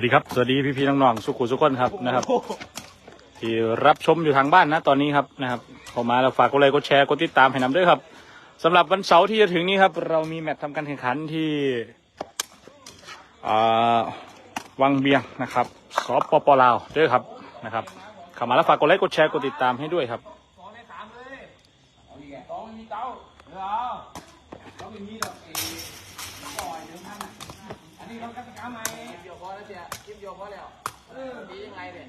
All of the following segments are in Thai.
วัสดีครับ สวัสดีพี่พี่ๆน้องๆสุขุสุขคนครับนะครับ ที่รับชมอยู่ทางบ้านนะตอนนี้ครับนะครับเข้ามาแล้วฝากกดไลค์กดแชร์กดติดตามให้นำด้วยครับสำหรับวันเสาร์ที่จะถึงนี้ครับ เรามีแมตช์ทำการแข่งขันที่อ่าวังเบียงนะครับสปปลาวด้วยครับนะครับเข้ามาแล้วฝากกดไลค์กดแชร์กดติดตามให้ด้วยครับเดียวพอแล้วเสียคลิปเดียวพอแล้วเออดียังไงเนี่ย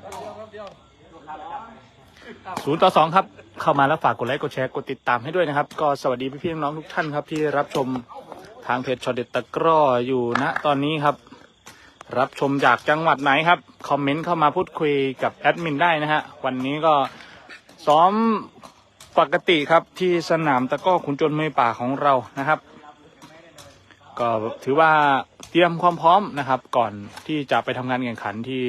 เดียวรับเดียวศูนย์ต่อสองครับ เข้ามาแล้วฝากกดไลค์กดแชร์กดติดตามให้ด้วยนะครับ ก็สวัสดีพี่ๆน้องทุกท่านครับ ที่รับชมทางเพจชอเด็ดตะกร้ออยู่ณตอนนี้ครับ รับชมจากจังหวัดไหนครับ คอมเมนต์เข้ามาพูดคุยกับแอดมินได้นะฮะวันนี้ก็ซ้อมปกติครับที่สนามตะกร้อขุนจนเมยป่าของเรานะครับ ก็ถือว่าเตรียมความพร้อมนะครับ ก่อนที่จะไปทำงานแข่งขันที่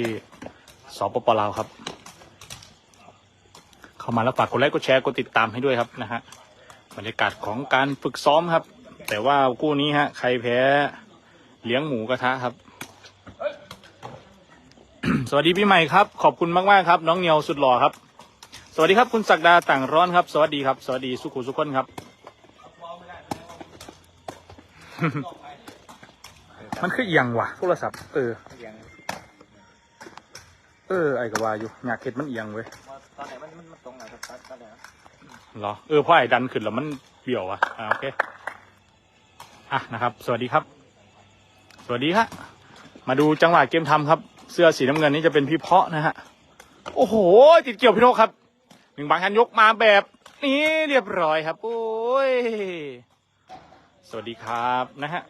สปปลาวครับ เข้ามาแล้วฝากกดไลค์กดแชร์กดติดตามให้ด้วยครับนะฮะบรรยากาศของการฝึกซ้อมครับ แต่ว่าคู่นี้ฮะใครแพ้เลี้ยงหมูกระทะครับ สวัสดีพี่ใหม่ครับ ขอบคุณมากๆครับ น้องเนียวสุดหล่อครับ สวัสดีครับคุณศักดาต่างร้อนครับ สวัสดีครับ สวัสดีสุขุสุขคนครับ มันคือเอียงว่ะโทรศัพท์เออเออไอ้กว่าอยู่อยากเห็ดมันเอียงเว้ยตอนไหนมันมันตรงไหนตอนไหนเหรอเออเพราะไอ้ดันขึ้นแล้วมันเบี่ยวอะอ่าโอเคอะนะครับ สวัสดีครับ สวัสดีฮะมาดูจังหวะเกมทำครับ เสื้อสีน้ำเงินนี่จะเป็นพี่เพาะนะฮะโอ้โห ติดเกี่ยวพี่โนกครับหนึ่งบางคันยกมาแบบนี้เรียบร้อยครับ โอ้ย สวัสดีครับนะฮะ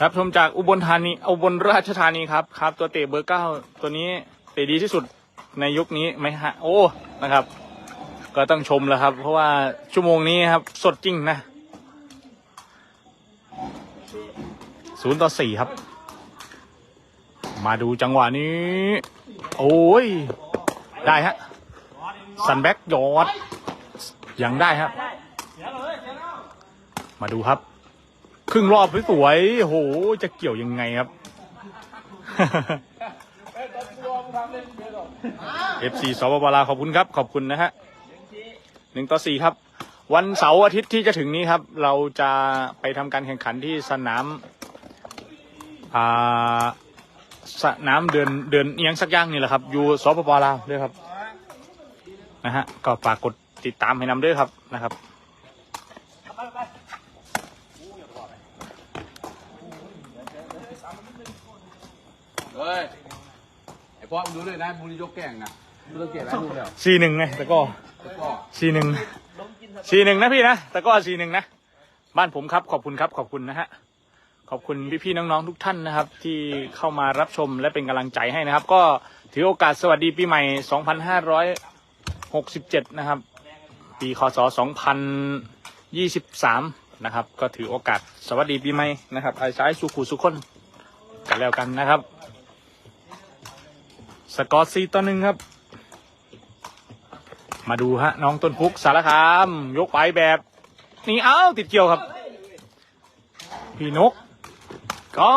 ครับชมจากอุบลธานีอุบลราชธานีครับครับ ตัวเตะเบอร์เก้าตัวนี้เตะดีที่สุดในยุคนี้ไหมฮะ โอ้นะครับ ก็ต้องชมแล้วครับ เพราะว่าชั่วโมงนี้ครับ สดจริงนะศูนย์ต่อสี่ครับ มาดูจังหวะนี้ โอ้ย ได้ฮะ สันแบ็กยอด ยังได้ครับ มาดูครับ ครึ่งรอบสวยๆโห จะเกี่ยวยังไงครับ FC สปปลาวขอบคุณครับ ขอบคุณนะฮะหนึ่งต่อสี่ครับ วันเสาร์อาทิตย์ที่จะถึงนี้ครับ เราจะไปทำการแข่งขันที่สนามอ่าสนามเดินเดินเอียงสักอย่างนี่แหละครับ อยู่สปปลาวด้วยครับนะฮะก็ฝากกดติดตามให้นำด้วยครับนะครับ เฮ้ย ไอพ่อมึงดูเลยนะบุรียกแก่งนะดูสังเกตแล้วดูแล้วสี่หนึ่งไงแต่ก็แล้วก็สี่หนึ่งสี่หนึ่งนะพี่นะแต่ก็สี่หนึ่งนะบ้านผมครับขอบคุณครับขอบคุณนะฮะขอบคุณพี่ๆน้องๆทุกท่านนะครับ ที่เข้ามารับชมและเป็นกำลังใจให้นะครับ ก็ถือโอกาสสวัสดีปีใหม่ 2567 นะครับ ปีคศ 2023 นะครับ ก็ถือโอกาสสวัสดีปีใหม่นะครับไอ้สายสุขุสุขคนกันแล้วกันนะครับ สกอร์ซีต่อหนึ่งครับ มาดูฮะ น้องต้นพุกสารคาม ยกไปแบบนี่เอ้าติดเกี่ยวครับ พี่นกก็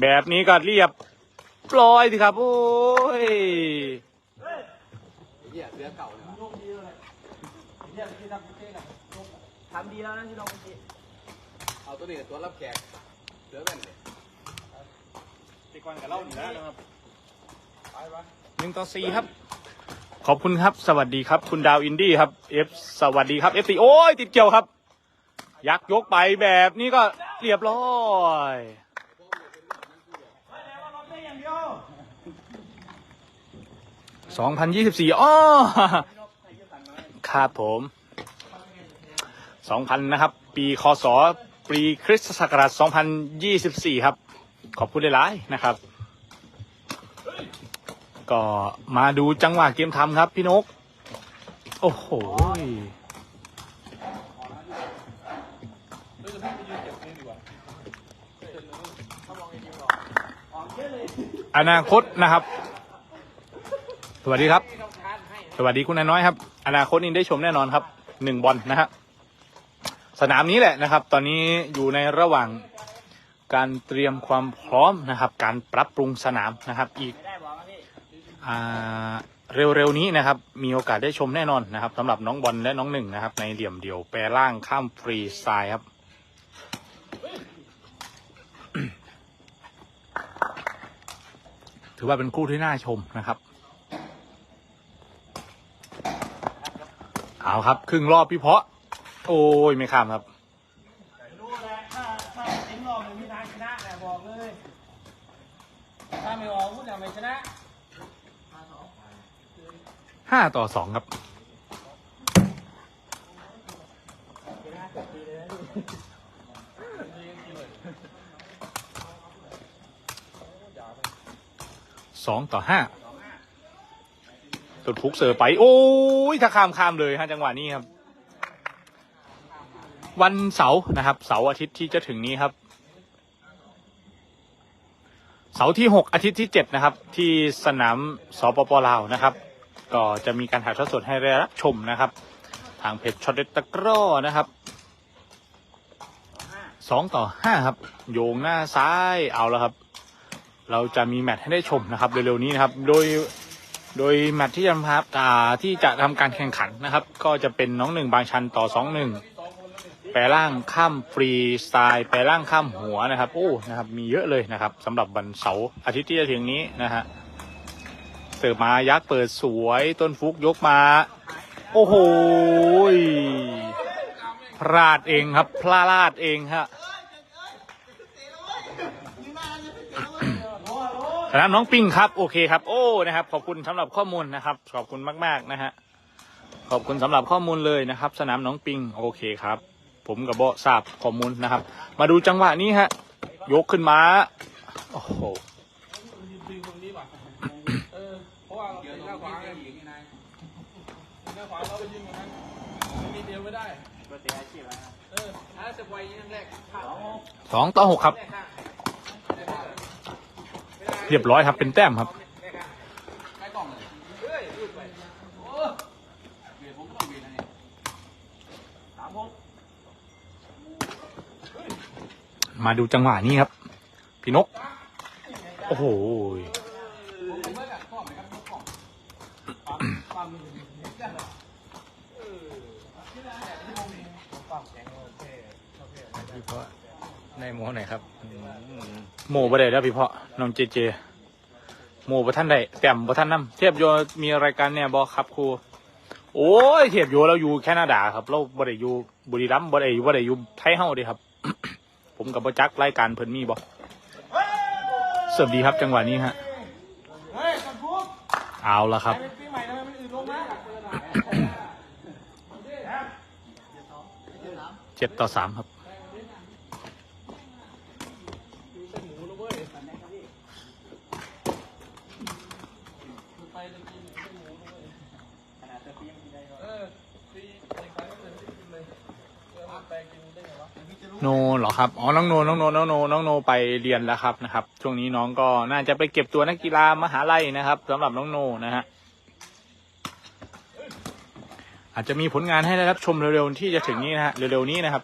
แบบนี้ก็เรียบปล่อยสิครับ โอ้ยเหี้ยเสือเก่าเลยว่ะทำดีแล้วนะที่น้องเมื่อกี้เอาตัวนี้ตัวรับแขกเสือแว่นเลยตีกวนกับเล่าหนึ่งนะครับ หนึ่งต่อสี่ครับ ขอบคุณครับ สวัสดีครับ คุณดาวอินดี้ครับเอฟสวัสดีครับเอฟซีโอ้ยติดเกี่ยวครับ ยักยกไปแบบนี้ก็เรียบร้อยสองพันยี่สิบสี่อ้อครับผมสองพันนะครับ ปีคศปีคริสตศักราชสองพันยี่สิบสี่ครับ ขอบคุณหลายๆนะครับ ก็มาดูจังหวะเกมทำครับพี่นก โอ้โหอนาคตนะครับ สวัสดีครับ สวัสดีคุณนายน้อยครับ อนาคตนี้ได้ชมแน่นอนครับหนึ่งบอลนะฮะสนามนี้แหละนะครับ ตอนนี้อยู่ในระหว่างการเตรียมความพร้อมนะครับ การปรับปรุงสนามนะครับ อีก เร็วๆนี้นะครับ มีโอกาสได้ชมแน่นอนนะครับสำหรับน้องบอลและน้องหนึ่งนะครับ ในเหลี่ยมเดี่ยวแปรล่างข้ามฟรีสไตล์ครับถือว่าเป็นคู่ที่น่าชมนะครับ เอาครับ ครึ่งรอบพี่เพาะ โอ้ย ไม่ข้ามครับ รู้แหละถ้าถ้าทิ้งรอบเลยมีทางชนะแหละบอกเลย ถ้าไม่ออกพูดอย่างไม่ชนะ ห้าต่อสองครับ สองต่อห้าตุดพุกเสือไป โอ้ย ถ้าข้ามข้ามเลยฮะจังหวะนี้ครับ วันเสาร์นะครับ เสาร์อาทิตย์ที่จะถึงนี้ครับ เสาร์ที่หกอาทิตย์ที่เจ็ดนะครับ ที่สนามสปปลาวนะครับ ก็จะมีการถ่ายทอดสดให้ได้รับชมนะครับ ทางเพจช็อตเด็ดตะกร้อนะครับสองต่อห้าครับ โยงหน้าซ้ายเอาแล้วครับ เราจะมีแมตช์ให้ได้ชมนะครับเร็วๆนี้นะครับ โดยโดยแมตช์ที่จะทำอ่าที่จะทำการแข่งขันนะครับ ก็จะเป็นน้องหนึ่งบางชันต่อสองหนึ่งแปรร่างข้ามฟรีสไตล์แปรร่างข้ามหัวนะครับโอ้นะครับ มีเยอะเลยนะครับสำหรับวันเสาร์อาทิตย์ที่จะถึงนี้นะฮะ เสิร์ฟมายักษ์เปิดสวยต้นฟุกยกมา โอ้โหพลาดเองครับ พลาดเองฮะสนามน้องปิงครับ โอเคครับโอ้นะครับ ขอบคุณสำหรับข้อมูลนะครับ ขอบคุณมาก ๆ นะฮะขอบคุณสำหรับข้อมูลเลยนะครับ สนามน้องปิงโอเคครับ ผมกับโบทราบข้อมูลนะครับ มาดูจังหวะนี้ฮะยกขึ้นมาโอ้โห เออเพราะว่าเราเป็นหน้าขวาไงหน้าขวาเราไปยิงอย่างนั้นมีเดียวไม่ได้ ก็เสียอาชีพแล้วนะ เออถ้าจะไปยิงแรกพลาด สองต่อหกครับ เรียบร้อยครับ เป็นแต้มครับมาดูจังหวะนี้ครับ พี่นก โอ้โห พี่เพาะในโมไหนครับโมบ่ได้แล้วพี่เพาะน้องเจเจโมบ่ท่านได้แต้มบ่ท่านนำเทียบโยมีรายการเนี่ยบอครับครูโอ้ยเทียบโยเราอยู่แคนาดาครับ เราบ่ได้อยู่บุรีรัมย์บ่ได้อยู่บ่ได้อยู่ไทยเฮาดิครับ ผมกับบ่จักรายการเพิ่นมีบ่เสิร์ฟดีครับจังหวะนี้ฮะเอาละครับเจ็ดต่อสามครับ ขนาดตัวพี่ยังไม่ได้ก็ เออปีแข่งขันก็เลยไม่ได้กินเลยเออมันแปลงกินได้ไงวะ โนเหรอครับ อ๋อ น้องโน น้องโน น้องโน น้องโนไปเรียนแล้วครับนะครับ ช่วงนี้น้องก็น่าจะไปเก็บตัวนักกีฬามหาลัยนะครับสำหรับน้องโนนะฮะ อาจจะมีผลงานให้ได้รับชมเร็วๆที่จะถึงนี้นะฮะ เร็วๆนี้นะครับ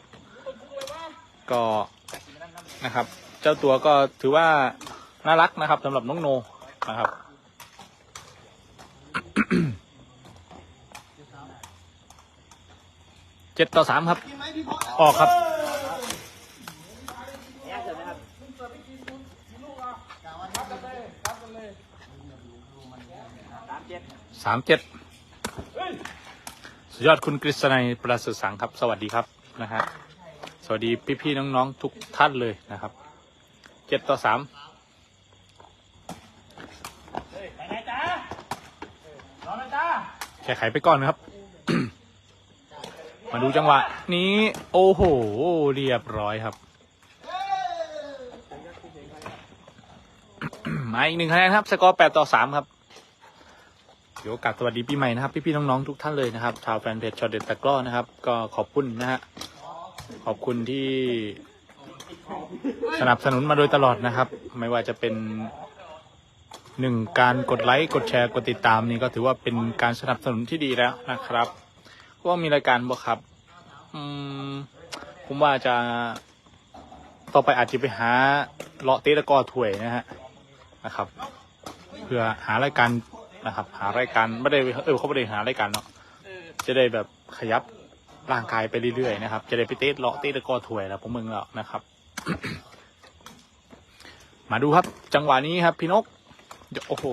ก็นะครับ เจ้าตัวก็ถือว่าน่ารักนะครับสำหรับน้องโนนะครับ เจ็ดต่อสามครับ ออกครับแย่เกินไหมครับรับกันเลยรับกันเลยสามเจ็ดสามเจ็ดสุดยอดคุณกฤษณัยประเสริฐสังครับ สวัสดีครับนะฮะสวัสดีพี่ๆน้องๆทุกท่านเลยนะครับเจ็ดต่อสามเฮ้ยไปไหนจ้าเออรอนะจ้าแก้ไขไปก่อนนะครับ มาดูจังหวะ นี้โอ้โห เรียบร้อยครับมาอีกหนึ่งคะแนนครับ สกอร์แปดต่อสามครับเดี๋ยวกาสสวัสดีปีใหม่นะครับ พี่ๆน้องๆทุกท่านเลยนะครับ ชาวแฟนเพจชอตเด็ดตะกร้อนะครับ ก็ขอบคุณนะฮะขอบคุณที่สนับสนุนมาโดยตลอดนะครับ ไม่ว่าจะเป็นหนึ่งการกดไลค์กดแชร์กดติดตามนี่ก็ถือว่าเป็นการสนับสนุนที่ดีแล้วนะครับ ว่ามีรายการบ่ครับ อืม ผมว่าจะต่อไปอาจจะไปหาเลาะเตะตะกอถ้วยนะฮะนะครับ เพื่อหารายการนะครับ หารายการไม่ได้เออเขาไม่ได้หารายการเนาะจะได้แบบขยับร่างกายไปเรื่อยๆนะครับ จะได้ไปเตะเลาะเตะตะกอถ้วยแล้วผมมึงแล้วนะครับ มาดูครับ จังหวะนี้ครับ พี่นกโอ้โห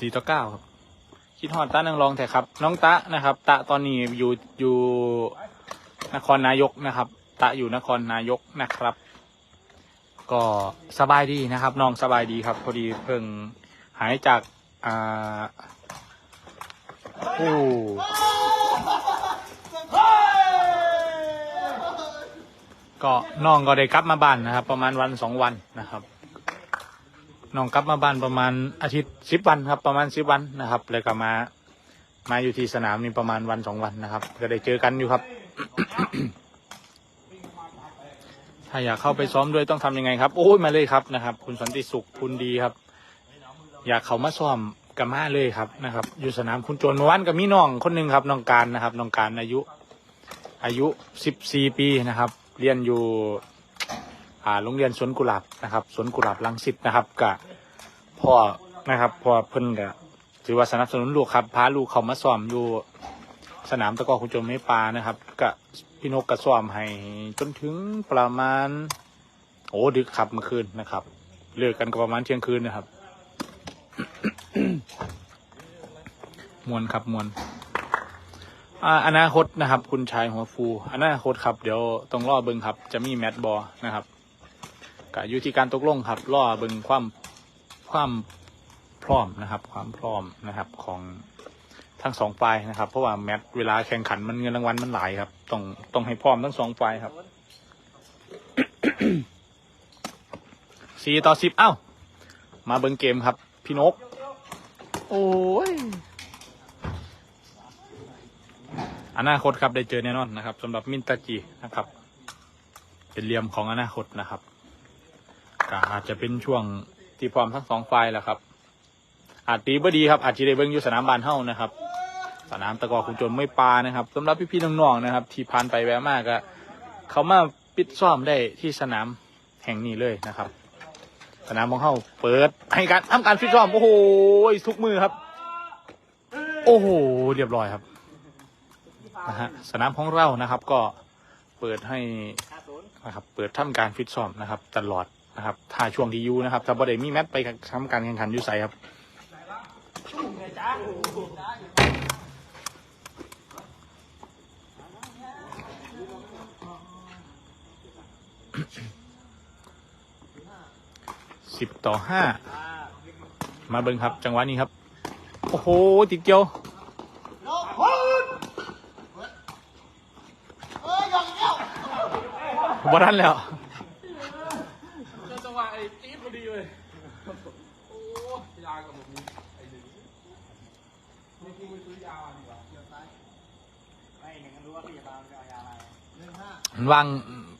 สี่ต่อเก้าครับ คิดฮอดตานังรองแต่ครับ น้องตะนะครับ ตะตอนนี้อยู่อยู่นครนายกนะครับ ตะอยู่นครนายกนะครับ ก็สบายดีนะครับน้องสบายดีครับ พอดีเพิ่งหายจากอ่าโอ้ก็น้องก็ได้กลับมาบ้านนะครับ ประมาณวันสองวันนะครับ น้องกลับมาบ้านประมาณอาทิตย์สิบวันครับ ประมาณสิบวันนะครับแล้วก็มามาอยู่ที่สนามนี่ประมาณวันสองวันนะครับ ก็ได้เจอกันอยู่ครับ ถ้าอยากเข้าไปซ้อมด้วยต้องทำยังไงครับ โอ้ยมาเลยครับนะครับ คุณสันติสุขคุณดีครับ อยากเข้ามาซ้อมกับมาเลยครับนะครับ อยู่สนามคุณโจรเมื่อวานกับมีน้องคนหนึ่งครับน้องการนะครับน้องการอายุ อายุสิบสี่ปีนะครับ เรียนอยู่ อ่าโรงเรียนสวนกุหลาบนะครับสวนกุหลาบลังสิตนะครับกับพ่อนะครับพ่อเพิ่นกับถือว่าสนับสนุนลูกครับพาลูกเขามาซ้อมอยู่สนามตะก้อคุณโจมไม่ปลานะครับกับพี่นกกระซ้อมให้จนถึงประมาณ โอ้ดึกครับเมื่อคืนนะครับเลิกกันก็ประมาณเที่ยงคืนนะครับมวนครับมวนอ่านาคตนะครับ คุณชายหัวฟู อนาคตครับ เดี๋ยวต้องรอเบิงครับ จะมีแมตบอลนะครับ ก็อยู่ที่การตกลงครับรอเบิงความความพร้อมนะครับ ความพร้อมนะครับของทั้งสองฝ่ายนะครับ เพราะว่าแมตช์เวลาแข่งขันมันเงินรางวัลมันหลายครับ ต้องต้องให้พร้อมทั้งสองฝ่ายครับสี่ต่อสิบเอ้า มาเบิงเกมครับ พี่นก โอ้ยอนาคตครับได้เจอแน่นอนนะครับสำหรับมินตาจีนะครับ เป็นเหลี่ยมของอนาคตนะครับ ก็อาจจะเป็นช่วงที่พร้อมทั้งสองฝ่ายแหละครับ อาจตีบ่ดีครับอาจจะได้เบิ่งอยู่สนามบานเฮ้านะครับ สนามตะกอคุณจนไม่ปลานะครับสำหรับพี่ๆน้องๆนะครับ ที่ผ่านไปแวะมากก็เขามาปิดซ่อมได้ที่สนามแห่งนี้เลยนะครับ สนามของเขาเปิดให้การทำการฟิตซ้อมโอ้โหทุกมือครับ โอ้โหเรียบร้อยครับนะฮะสนามของเรานะครับก็เปิดให้นะครับเปิดทำการฟิตซ้อมนะครับ ตลอด นะครับถ้าช่วงที่ยูนะครับ ถ้าบอดมีแมตช์ไปทำการแข่งขันยูใสครับสิบต่อห้ามาเบิ่งครับ จังหวะนี้ครับ โอ้โห ติดเกี่ยวบ่ทันแล้ว วะไอ้จี๊ดพอดีเลยโอ้ยากับผมนี่ไอ้หนึ่งไม่กูไปซื้อยาดีกว่าไอ้หนึ่งรู้ว่าพี่จะตามจะเอายาอะไรมันวาง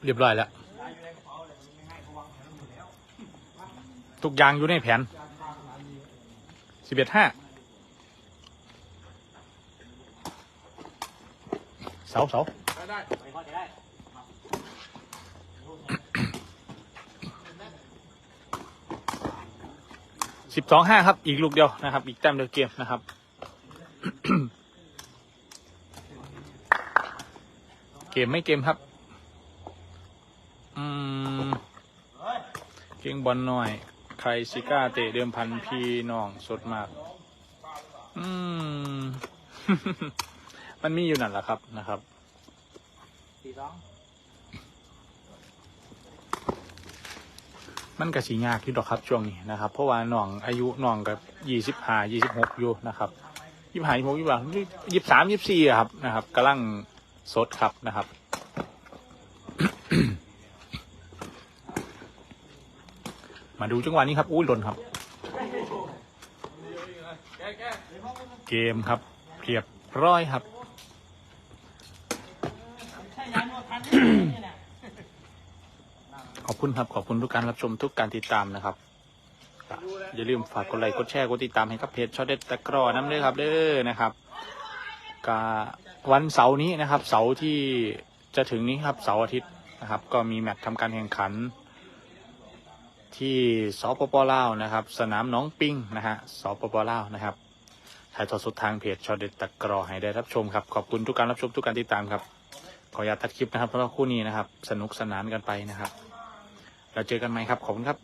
เรียบร้อยแล้ว ยาอยู่ในกระเป๋าเลยมันไม่ให้เขาวางแผนหมดแล้วทุกอย่างอยู่ในแผนสิบเอ็ดห้าเสาเสา ได้ได้ ไปพอจะได้ สิบสองห้าครับ อีกลูกเดียวนะครับ อีกแต้มเดียวเกมนะครับ เกมไม่เกมครับ อืมเก่งบอลหน่อย ใครซิก้าเตะเดิมพันพี่น้องสดมาก อืม มันมีอยู่นั่นแหละครับนะครับสี่สอง มันก็สียากที่ดอกครับช่วงนี้นะครับ เพราะว่าน้องอายุน้องกับยี่สิบห้ายี่สิบหกอยู่นะครับยี่สิบห้ายี่สิบหกยี่ห้ายี่สามยี่สี่ครับนะครับกำลังสดครับนะครับมาดูจังหวะนี้ครับ อุ้ยหล่นครับ เกมครับเรียบร้อยครับ ใช่ยานวดพันนี่แหละ ขอบ คุณครับ ขอบคุณทุกการรับชมทุกการติดตามนะครับ อย่าลืมฝากกดไลค์กดแชร์กดติดตามให้กับเพจช็อตเด็ดตะกร้อน้ำเด้อครับเด้อนะครับกวันเสาร์นี้นะครับ เสาร์ที่จะถึงนี้ครับเสาร์อาทิตย์นะครับ ก็มีแมตช์ทำการแข่งขัน ที่สปปลาวนะครับ สนามน้องปิงนะฮะสปปลาวนะครับถ่ายทอดสดทางเพจช็อตเด็ดตะกร้อให้ได้รับชมครับขอบคุณทุกการรับชมทุกการติดตามครับขออนุญาตตัดคลิปนะครับเพราะว่าคู่นี้นะครับ สนุกสนานกันไปนะครับ เราเจอกันใหม่ครับ ขอบคุณครับ